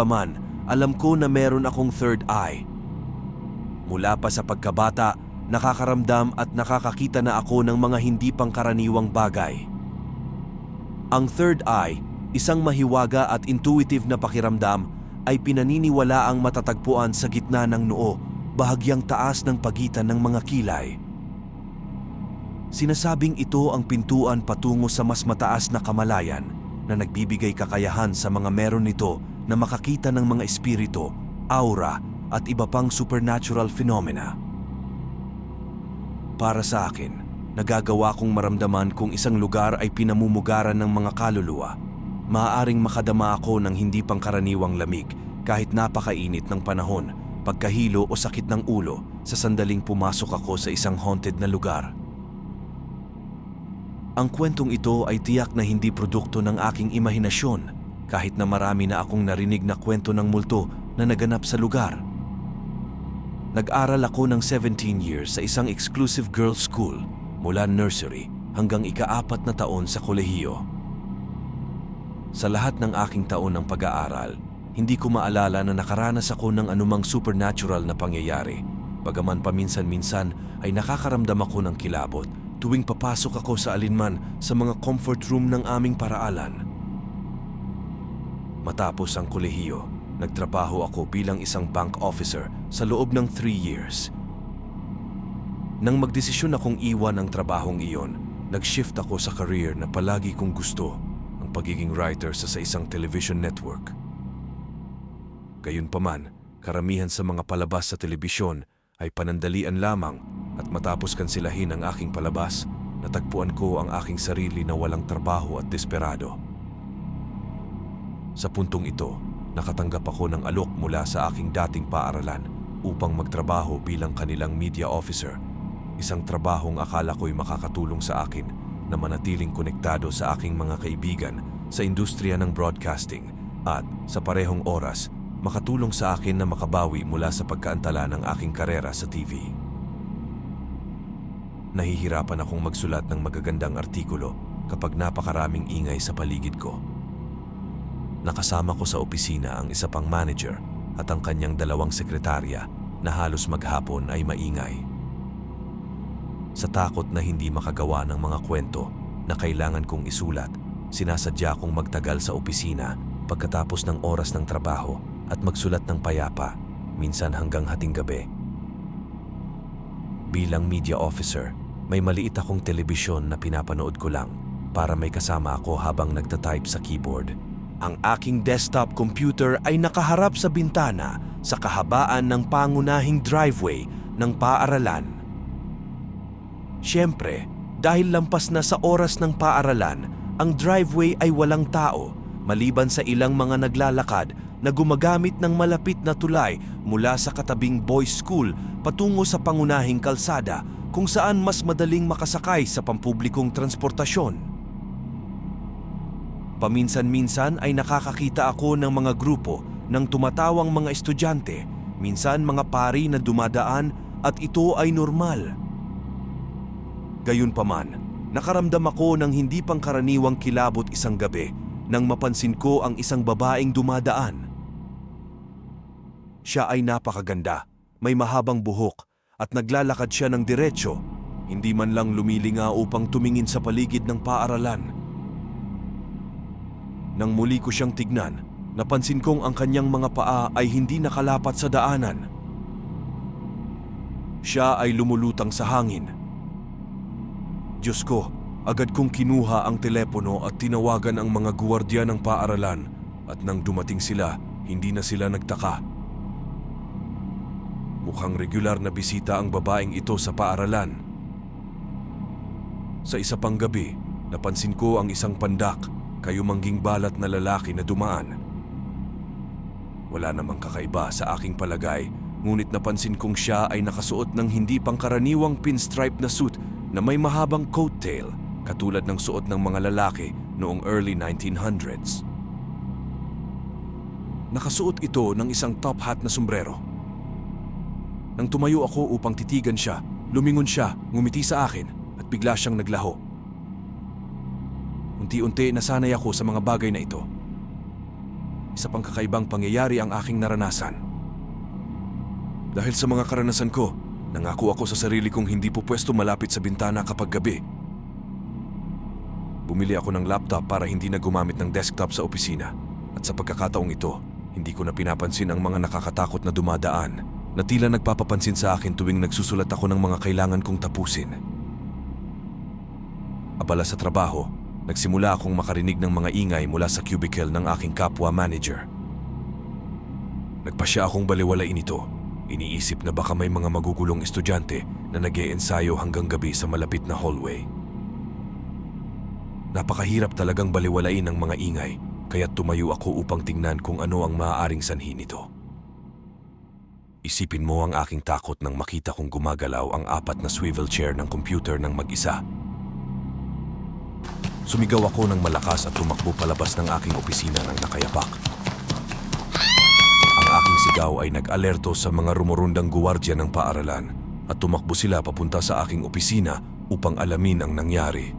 Gayunpaman, alam ko na meron akong third eye. Mula pa sa pagkabata, nakakaramdam at nakakakita na ako ng mga hindi pangkaraniwang bagay. Ang third eye, isang mahiwaga at intuitive na pakiramdam, ay pinaniniwala ang matatagpuan sa gitna ng noo, bahagyang taas ng pagitan ng mga kilay. Sinasabing ito ang pintuan patungo sa mas mataas na kamalayan na nagbibigay kakayahan sa mga meron nito na makakita ng mga espiritu, aura at iba pang supernatural phenomena. Para sa akin, nagagawa kong maramdaman kung isang lugar ay pinamumugaran ng mga kaluluwa. Maaaring makadama ako ng hindi pangkaraniwang lamig kahit napakainit ng panahon, pagkahilo o sakit ng ulo sa sandaling pumasok ako sa isang haunted na lugar. Ang kwentong ito ay tiyak na hindi produkto ng aking imahinasyon kahit na marami na akong narinig na kwento ng multo na naganap sa lugar. Nag-aral ako ng 17 years sa isang exclusive girls' school mula nursery hanggang ikaapat na taon sa kolehiyo. Sa lahat ng aking taon ng pag-aaral, hindi ko maalala na nakaranas ako ng anumang supernatural na pangyayari. Bagaman paminsan-minsan ay nakakaramdam ako ng kilabot tuwing papasok ako sa alinman sa mga comfort room ng aming paraalan. Matapos ang kolehiyo, nagtrabaho ako bilang isang bank officer sa loob ng 3 years. Nang magdesisyon akong iwan ang trabahong iyon, nag-shift ako sa career na palagi kong gusto, ang pagiging writer sa, sa isang television network. Gayunpaman, karamihan sa mga palabas sa telebisyon ay panandalian lamang at matapos kansilahin ang aking palabas, natagpuan ko ang aking sarili na walang trabaho at desperado. Sa puntong ito, nakatanggap ako ng alok mula sa aking dating paaralan upang magtrabaho bilang kanilang media officer, isang trabahong akala ko'y makakatulong sa akin na manatiling konektado sa aking mga kaibigan sa industriya ng broadcasting at sa parehong oras makatulong sa akin na makabawi mula sa pagkaantala ng aking karera sa TV. Nahihirapan akong magsulat ng magagandang artikulo kapag napakaraming ingay sa paligid ko. Nakasama ko sa opisina ang isa pang manager at ang kanyang dalawang sekretarya na halos maghapon ay maingay. Sa takot na hindi makagawa ng mga kwento na kailangan kong isulat, sinasadya kong magtagal sa opisina pagkatapos ng oras ng trabaho at magsulat ng payapa, minsan hanggang hating gabi. Bilang media officer, may maliit akong telebisyon na pinapanood ko lang para may kasama ako habang nagtatype sa keyboard. Ang aking desktop computer ay nakaharap sa bintana sa kahabaan ng pangunahing driveway ng paaralan. Siyempre, dahil lampas na sa oras ng paaralan, ang driveway ay walang tao maliban sa ilang mga naglalakad na gumagamit ng malapit na tulay mula sa katabing boys school patungo sa pangunahing kalsada kung saan mas madaling makasakay sa pampublikong transportasyon. Paminsan-minsan ay nakakakita ako ng mga grupo ng tumatawang mga estudyante, minsan mga pari na dumadaan at ito ay normal. Gayunpaman, nakaramdam ako ng hindi pangkaraniwang kilabot isang gabi nang mapansin ko ang isang babaeng dumadaan. Siya ay napakaganda, may mahabang buhok at naglalakad siya ng diretsyo, hindi man lang lumilinga upang tumingin sa paligid ng paaralan. Nang muli ko siyang tignan, napansin kong ang kanyang mga paa ay hindi nakalapat sa daanan. Siya ay lumulutang sa hangin. Diyos ko, agad kong kinuha ang telepono at tinawagan ang mga guwardiya ng paaralan at nang dumating sila, hindi na sila nagtaka. Mukhang regular na bisita ang babaeng ito sa paaralan. Sa isa pang gabi, napansin ko ang isang pandak kayumangging balat na lalaki na dumaan. Wala namang kakaiba sa aking palagay, ngunit napansin kong siya ay nakasuot ng hindi pangkaraniwang pinstripe na suit na may mahabang coattail katulad ng suot ng mga lalaki noong early 1900s. Nakasuot ito ng isang top hat na sombrero. Nang tumayo ako upang titigan siya, lumingon siya, ngumiti sa akin at bigla siyang naglaho. Unti-unti nasanay ako sa mga bagay na ito. isa pang kakaibang pangyayari ang aking naranasan. Dahil sa mga karanasan ko, nangako ako sa sarili kong hindi po pwesto malapit sa bintana kapag gabi. Bumili ako ng laptop para hindi na gumamit ng desktop sa opisina. At sa pagkakataong ito, hindi ko na pinapansin ang mga nakakatakot na dumadaan na tila nagpapapansin sa akin tuwing nagsusulat ako ng mga kailangan kong tapusin. Abala sa trabaho, nagsimula akong makarinig ng mga ingay mula sa cubicle ng aking kapwa manager. Nagpasya akong baliwalain ito. Iniisip na baka may mga magugulong estudyante na nag ensayo hanggang gabi sa malapit na hallway. Napakahirap talagang baliwalain ang mga ingay, kaya tumayo ako upang tingnan kung ano ang maaaring sanhi nito. Isipin mo ang aking takot nang makita kong gumagalaw ang apat na swivel chair ng computer ng mag-isa. Sumigaw ako ng malakas at tumakbo palabas ng aking opisina ng nakayapak. Ang aking sigaw ay nag-alerto sa mga rumurundang guwardya ng paaralan at tumakbo sila papunta sa aking opisina upang alamin ang nangyari.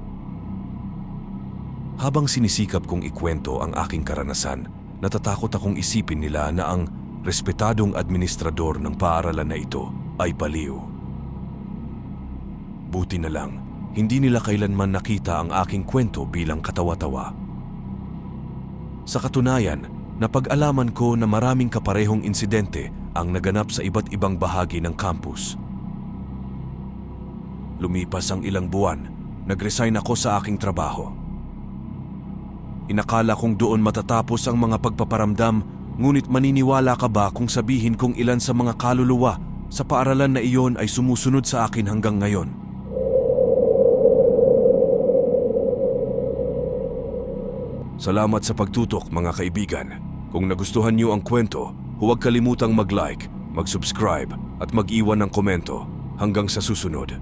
Habang sinisikap kong ikwento ang aking karanasan, natatakot akong isipin nila na ang respetadong administrador ng paaralan na ito ay baliw. Buti na lang, hindi nila kailanman nakita ang aking kwento bilang katawa-tawa. Sa katunayan, napag-alaman ko na maraming kaparehong insidente ang naganap sa iba't ibang bahagi ng campus. Lumipas ang ilang buwan, nag-resign ako sa aking trabaho. Inakala kong doon matatapos ang mga pagpaparamdam, ngunit maniniwala ka ba kung sabihin kong ilan sa mga kaluluwa sa paaralan na iyon ay sumusunod sa akin hanggang ngayon? Salamat sa pagtutok mga kaibigan. Kung nagustuhan niyo ang kwento, huwag kalimutang mag-like, mag-subscribe at mag-iwan ng komento. Hanggang sa susunod.